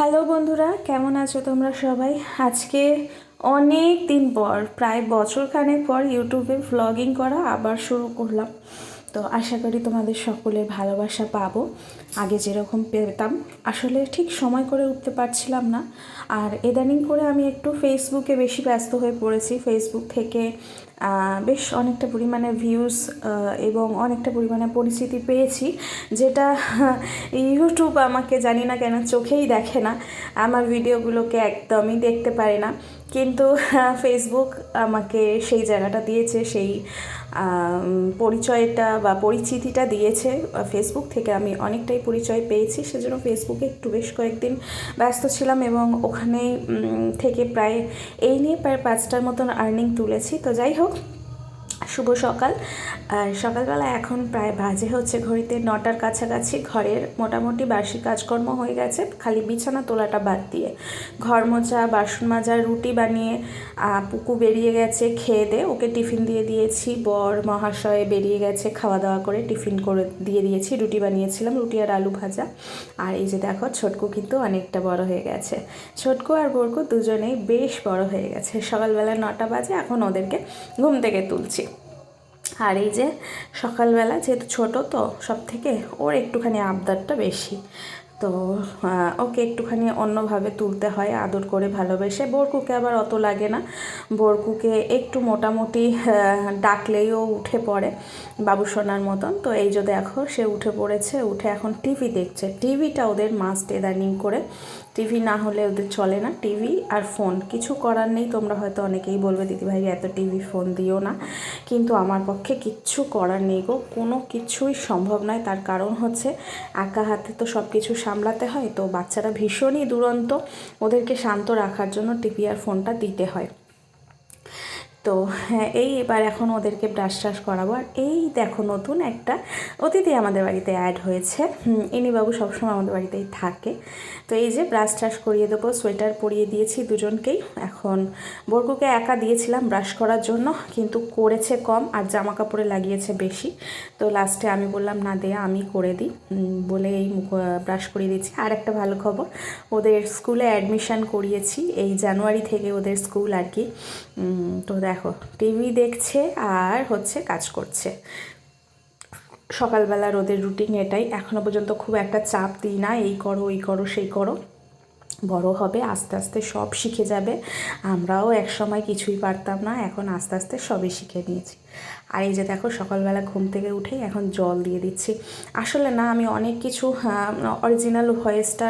Hello বন্ধুরা, কেমন আছো তোমরা সবাই? আজকে অনেক দিন পর, প্রায় বছর খানেক পর ইউটিউবে ভ্লগিং করা আবার শুরু করলাম। তো আশা করি তোমাদের সকলের ভালোবাসা পাবো। আগে যেরকম পেতাম, আসলে ঠিক সময় করে উঠতে পারছিলাম না। আর ইদানিং করে আমি একটু ফেসবুকে বেশি ব্যস্ত হয়ে পড়েছি। ফেসবুক থেকে বেশ অনেকটা পরিমাণে ভিউজ এবং অনেকটা পরিমাণে পরিচিতি পেয়েছি, যেটা ইউটিউব আমাকে জানি না কেন চোখেই দেখে না। আমার ভিডিওগুলোকে একদমই দেখতে পারে না। কিন্তু ফেসবুক আমাকে সেই জায়গাটা দিয়েছে, সেই পরিচয়টা বা পরিচিতিটা দিয়েছে। ফেসবুক থেকে আমি অনেকটাই পরিচয় পেয়েছি, সেজন্য ফেসবুকে একটু বেশ কয়েকদিন ব্যস্ত ছিলাম এবং ওখানে থেকে প্রায় এই নিয়ে প্রায় পাঁচটার মতন আর্নিং তুলেছি। তো যাই হোক শুভ সকাল। আর সকালবেলা এখন প্রায় বাজে হচ্ছে, ঘড়িতে নটার কাছাকাছি। ঘরের মোটামুটি বার্ষিক কাজকর্ম হয়ে গেছে, খালি বিছানা তোলাটা বাদ দিয়ে। ঘর মোছা, বাসন মাজা, রুটি বানিয়ে পুকু বেরিয়ে গেছে খেয়ে দে। ওকে টিফিন দিয়ে দিয়েছি, বর, মহাশয়ে বেরিয়ে গেছে খাওয়া দাওয়া করে টিফিন করে দিয়ে দিয়েছি, রুটি বানিয়েছিলাম, রুটি আর আলু ভাজা। আর এই যে দেখো, ছোটকু কিন্তু অনেকটা বড় হয়ে গেছে। ছোটকু আর বরকু দুজনেই বেশ বড় হয়ে গেছে। সকালবেলা নটা বাজে, এখন ওদেরকে ঘুম থেকে তুলছি। আর এই যে সকালবেলা যেহেতু ছোট তো সব থেকে ওর একটুখানি আবদারটা বেশি। তো ওকে একটুখানি অন্যভাবে তুলতে হয়, আদর করে ভালোবেসে। বরকুকে আবার অত লাগে না। বরকুকে একটু মোটামুটি ডাকলেই ও উঠে পড়ে বাবু সোনার মতন। তো এই যে দেখো, সে উঠে পড়েছে, উঠে এখন টিভি দেখছে। টিভিটা ওদের মাস্ট এদার্নিং করে টিভি না হলে ওদের চলে না। টিভি আর ফোন, কিছু করার নেই। তোমরা হয়তো অনেকেই বলবে, দিদিভাই, এত টিভি, ফোন দিও না। কিন্তু আমার পক্ষে কিচ্ছু করার নেই গো। কোনো কিছুই সম্ভব নয়। তার কারণ হচ্ছে, একা হাতে তো সব কিছু সামলাতে হয়। তো বাচ্চারা ভীষণই দুরন্ত। ওদেরকে শান্ত রাখার জন্য টিভি আর ফোনটা দিতে হয়। তো হ্যাঁ এই এবার এখন ওদেরকে ব্রাশ ট্রাশ করাবো। আর এই দেখো, নতুন একটা অতিথি আমাদের বাড়িতে অ্যাড হয়েছে। ইনি বাবু সবসময় আমাদের বাড়িতেই থাকে। তো এই যে ব্রাশ ট্রাশ করিয়ে দেবো সোয়েটার পরিয়ে দিয়েছি দুজনকেই। এখন বরকুকে একা দিয়েছিলাম ব্রাশ করার জন্য, কিন্তু করেছে কম, আর জামা কাপড়ে লাগিয়েছে বেশি। তো লাস্টে আমি বললাম, না, দেয়া আমি করে দিই। বলে এই ব্রাশ করিয়ে দিচ্ছি আর একটা ভালো খবর, ওদের স্কুলে অ্যাডমিশান করিয়েছি, এই জানুয়ারি থেকে ওদের স্কুল আর কি। তো দেখো টিভি দেখছে আর হচ্ছে কাজ করছে। সকালবেলা রোদের রুটিন এটাই। এখনও পর্যন্ত খুব একটা চাপ দিই না, এই করো এই করো, সেই করো। বড় হবে, আস্তে আস্তে সব শিখে যাবে। আমরাও এক সময় কিছুই পারতাম না, এখন আস্তে আস্তে সবই শিখে নিয়েছি। আর এই যে দেখো, সকালবেলা ঘুম থেকে উঠেই এখন জল দিয়ে দিচ্ছি। আসলে না, আমি অনেক কিছু অরিজিনাল ভয়েসটা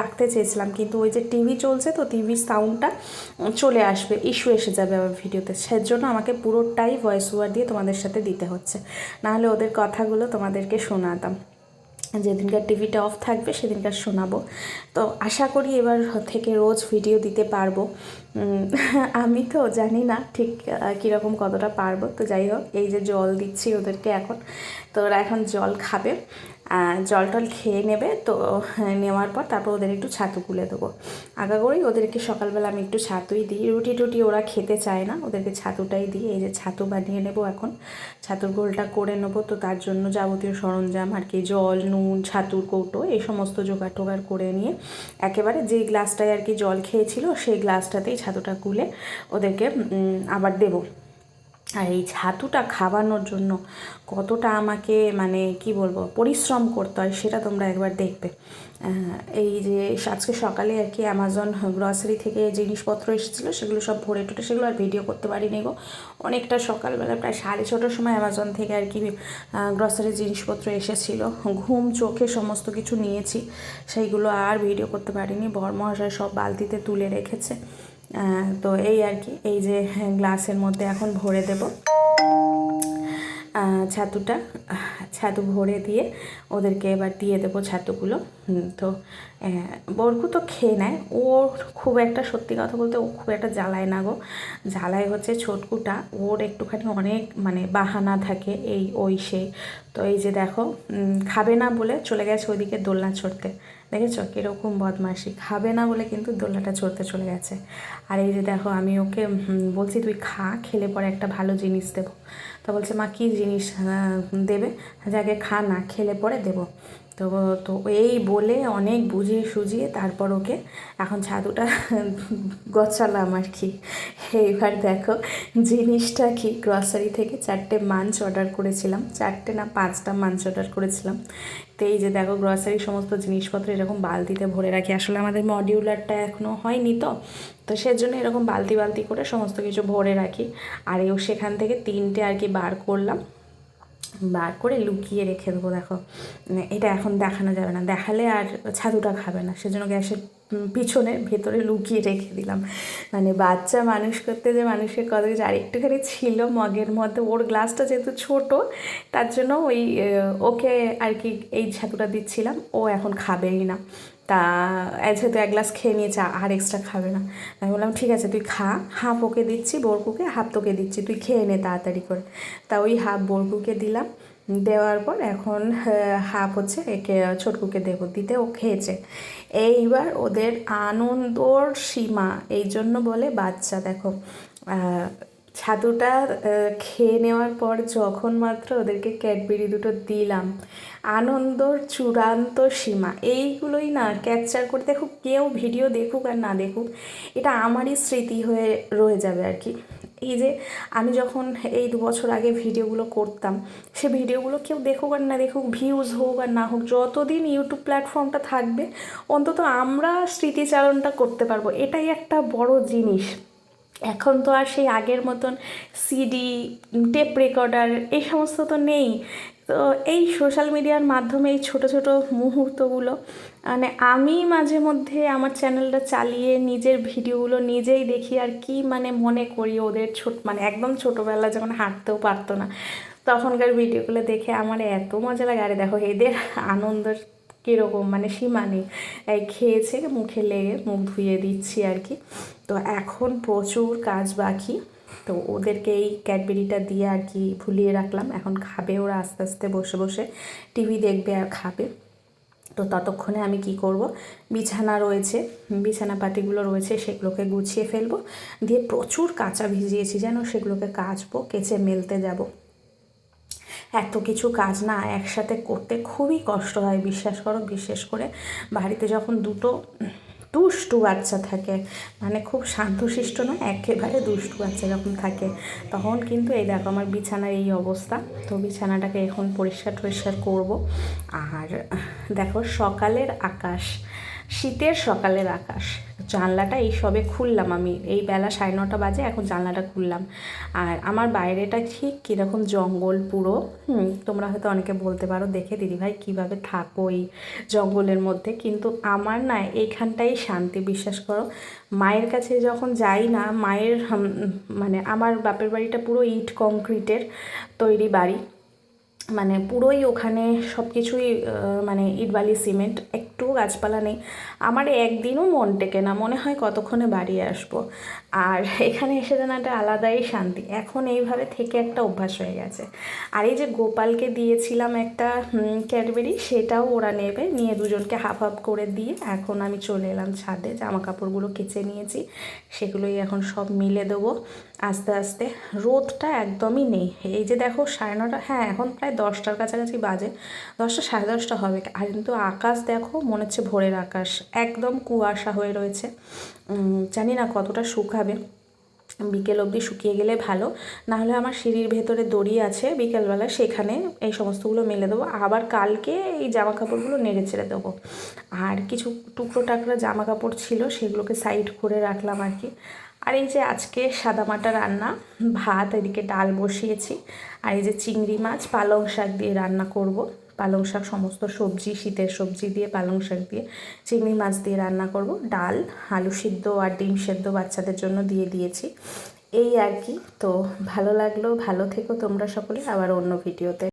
রাখতে চেয়েছিলাম, কিন্তু ওই যে টিভি চলছে তো টিভির সাউন্ডটা চলে আসবে ইস্যু এসে যাবে আমার ভিডিওতে সেজন্য আমাকে পুরোটাই ভয়েস ওভার দিয়ে তোমাদের সাথে দিতে হচ্ছে। নাহলে ওদের কথাগুলো তোমাদেরকে শোনাতাম। যেদিনকার টিভিটা অফ থাকবে, সেদিনকার শোনাবো। তো আশা করি এবার থেকে রোজ ভিডিও দিতে পারব। আমি তো জানি না ঠিক কীরকম কতটা পারব। তো যাই হোক, এই যে জল দিচ্ছি ওদেরকে এখন। তো ওরা এখন জল খাবে। জল টল খেয়ে নেবে তো হ্যাঁ, নেওয়ার পর তারপর ওদের একটু ছাতু গুলে দেবো। আগা করেই ওদেরকে সকালবেলা আমি একটু ছাতুই দিই। রুটি টুটি ওরা খেতে চায় না ওদেরকে ছাতুটাই দিই। এই যে ছাতু বানিয়ে নেব এখন। ছাতুর গোলটা করে নেব তো তার জন্য যাবতীয় সরঞ্জাম আর কি জল নুন ছাতুর কৌটো এই সমস্ত জোগাড় টোগাড় করে নিয়ে একেবারে যে গ্লাসটায় আর কি জল খেয়েছিল সেই গ্লাসটাতেই ছাতুটা গুলে ওদেরকে আবার দেবো। আর এই ছাতুটা খাওয়ানোর জন্য কতটা আমাকে মানে কি বলব, পরিশ্রম করতে হয় সেটা তোমরা একবার দেখবে। এই যে আজকে সকালে আর কি অ্যামাজন গ্রসারি থেকে জিনিসপত্র এসেছিল, সেগুলো সব ভরে টুটে সেগুলো আর ভিডিও করতে পারিনি গো। অনেকটা সকালবেলা, প্রায় সাড়ে ছটার সময় অ্যামাজন থেকে আর কি গ্রসারি জিনিসপত্র এসেছিল। ঘুম, চোখে সমস্ত কিছু নিয়েছি, সেইগুলো আর ভিডিও করতে পারিনি। বর মহাশয় সব বালতিতে তুলে রেখেছে। তো এই আর কি এই যে গ্লাসের মধ্যে এখন ভরে দেব। ছাতুটা, ছাতু ভরে দিয়ে ওদেরকে এবার দিয়ে দেবো ছাতুগুলো। তো বরকু তো খেয়ে নেয়। ওর খুব একটা, সত্যি কথা বলতে ও খুব একটা জ্বালায় না গো। জ্বালায় হচ্ছে ছোটকুটা। ওর একটুখানি অনেক মানে বাহানা থাকে এই ওই সেই তো এই যে দেখো খাবে না বলে চলে গেছে ওইদিকে দোলনা চড়তে দেখেছ? কীরকম বদমাসি খাবে না বলে কিন্তু দোলনাটা চড়তে চলে গেছে। আর এই যে দেখো, আমি ওকে বলছি, তুই খা, খেলে পরে একটা ভালো জিনিস দেবো। তো বলছে মা কী জিনিস দেবে? যাকে খা না খেলে পরে দেবো। তো তো এই বলে অনেক বুঝিয়ে সুঝিয়ে তারপর ওকে এখন ছাতুটা গছালাম আর কি। এইবার দেখো জিনিসটা কি গ্রসারি থেকে চারটে মাঞ্চ অর্ডার করেছিলাম, চারটে না পাঁচটা মাঞ্চ অর্ডার করেছিলাম। তো এই যে দেখো গ্রসারি সমস্ত জিনিসপত্র এরকম বালতিতে ভরে রাখি। আসলে আমাদের মডিউলারটা এখনও হয়নি তো তো সেজন্য এরকম বালতি বালতি করে সমস্ত কিছু ভরে রাখি। আর সেখান থেকে তিনটে আর কি বার করলাম। বার করে লুকিয়ে রেখে দেবো, দেখো। মানে এটা এখন দেখানো যাবে না। দেখালে আর ছাতুটা খাবে না। সেজন্য গ্যাসের পিছনে, ভেতরে লুকিয়ে রেখে দিলাম। মানে বাচ্চা মানুষ করতে যে মানুষের কত কিছু আর একটুখানি ছিল মগের মধ্যে, ওর গ্লাসটা যেহেতু ছোট, তার জন্য ওই ওকে আর কি এই ছাতুটা দিচ্ছিলাম। ও এখন খাবেই না। তা যেহেতু এক গ্লাস খেয়ে নিয়েছে, আর এক্সট্রা খাবে না। আমি বললাম, ঠিক আছে, তুই খা। হাফ ওকে দিচ্ছি, বরকুকে, হাফ তোকে দিচ্ছি, তুই খেয়ে নে তাড়াতাড়ি করে। তা ওই হাফ বরকুকে দিলাম। দেওয়ার পর এখন হাফ হচ্ছে একে, ছোটকুকে দেবো। দিতে ও খেয়েছে। এইবার ওদের আনন্দর সীমা এই জন্য বলে বাচ্চা, দেখো ছাতুটা খেয়ে নেওয়ার পর যখন মাত্র ওদেরকে ক্যাডবেরি দুটো দিলাম, আনন্দর চূড়ান্ত সীমা। এইগুলোই না ক্যাপচার করে দেখুক, কেউ ভিডিও দেখুক আর না দেখুক, এটা আমারই স্মৃতি হয়ে রয়ে যাবে আর কি। এই যে আমি যখন এই দু বছর আগে ভিডিওগুলো করতাম, সে ভিডিওগুলো কেউ দেখুক আর না দেখুক ভিউজ হোক আর না হোক, যতদিন ইউটিউব প্ল্যাটফর্মটা থাকবে, অন্তত আমরা স্মৃতিচারণটা করতে পারব। এটাই একটা বড় জিনিস। এখন তো আর সেই আগের মতন সিডি টেপ রেকর্ডার এই সমস্ত তো নেই। তো এই সোশ্যাল মিডিয়ার মাধ্যমে এই ছোটো ছোটো মুহূর্তগুলো মানে আমি মাঝে মধ্যে আমার চ্যানেলটা চালিয়ে নিজের ভিডিওগুলো নিজেই দেখি আর কি মানে মনে করি ওদের ছোট মানে একদম ছোটোবেলা যখন হাঁটতেও পারতো না, তখনকার ভিডিওগুলো দেখে আমার এত মজা লাগে। আরে দেখো, এদের আনন্দের কীরকম মানে সীমা নেই। খেয়েছে, মুখে লেগে মুখ ধুয়ে দিচ্ছি আর কি। তো এখন প্রচুর কাজ বাকি। তো ওদেরকে এই ক্যাডবেরিটা দিয়ে আর কি ভুলিয়ে রাখলাম। এখন খাবে ওরা আস্তে আস্তে বসে বসে। টিভি দেখবে আর খাবে। তো ততক্ষণে আমি কি করব? বিছানা রয়েছে। বিছানা পাতিগুলো রয়েছে, সেগুলোকে গুছিয়ে ফেলব। দিয়ে প্রচুর কাঁচা ভিজিয়েছি যেন সেগুলোকে কাচবো, কেচে মেলতে যাব। এত কিছু কাজ না একসাথে করতে খুবই কষ্ট হয়, বিশ্বাস করো। বিশেষ করে বাড়িতে যখন দুটো দুষ্টু বাচ্চা থাকে। মানে খুব শান্তশিষ্ট নয়, একেবারে দুষ্টু বাচ্চা যখন থাকে। তখন কিন্তু এই দেখো আমার বিছানার এই অবস্থা। তো বিছানাটাকে এখন পরিষ্কার টরিষ্কার করব। আর দেখো সকালের আকাশ। শীতের সকালের আকাশ। জানলাটা এই সবে খুললাম আমি। এই বেলা সাড়ে নটা বাজে, এখন জানলাটা খুললাম। আর আমার বাইরেটা ঠিক কীরকম জঙ্গল পুরো তোমরা হয়তো অনেকে বলতে পারো, দেখে দিদিভাই কীভাবে থাকো এই জঙ্গলের মধ্যে? কিন্তু আমার না এইখানটাই শান্তি বিশ্বাস করো, মায়ের কাছে যখন যাই না, মায়ের মানে আমার বাপের বাড়িটা পুরো ইট কংক্রিটের তৈরি বাড়ি। মানে পুরোই ওখানে সব কিছুই মানে ইটবালি সিমেন্ট একটু গাছপালা নেই। আমার একদিনও মন টেকে না, মনে হয় কতক্ষণে বাড়ি আসব। আর এখানে এসে যেন একটা আলাদাই শান্তি। এখন এইভাবে থেকে একটা অভ্যাস হয়ে গেছে। আর এই যে গোপালকে দিয়েছিলাম একটা ক্যাডবেরি, সেটাও ওরা নেবে। নিয়ে দুজনকে হাফ হাফ করে দিয়ে এখন আমি চলে এলাম ছাদে। জামা কাপড়গুলো কেচে নিয়েছি, সেগুলোই এখন সব মিলে দেবো। আস্তে আস্তে। রোদটা একদমই নেই। এই যে দেখো সাড়ে নটা হ্যাঁ এখন প্রায় দশটার কাছাকাছি বাজে। দশটা সাড়ে দশটা হবে। আর কিন্তু আকাশ দেখো, মনে হচ্ছে ভোরের আকাশ। একদম কুয়াশা হয়ে রয়েছে। জানি না কতটা শুকাবে। বিকেল অবধি শুকিয়ে গেলে ভালো। নাহলে আমার সিঁড়ির ভেতরে দড়ি আছে, বিকেলবেলা সেখানে এই সমস্তগুলো মেলে দেবো। আবার কালকে এই জামা কাপড়গুলো নেড়ে ছেড়ে দেবো। আর কিছু টুকরো টাকরা জামা কাপড় ছিল, সেগুলোকে সাইড করে রাখলাম আর কি। আর এই যে আজকে সাদামাটা রান্না, ভাত, এদিকে ডাল বসিয়েছি। আর এই যে চিংড়ি মাছ, পালং শাক দিয়ে রান্না করব। পালং শাক সমস্ত সবজি, শীতের সবজি দিয়ে পালং শাক দিয়ে চিংড়ি মাছ দিয়ে রান্না করব। ডাল, আলু সিদ্ধ আর ডিম সেদ্ধ বাচ্চাদের জন্য দিয়ে দিয়েছি। এই আর কি। তো ভালো লাগল, ভালো থেকো তোমরা সকলে আবার অন্য ভিডিওতে।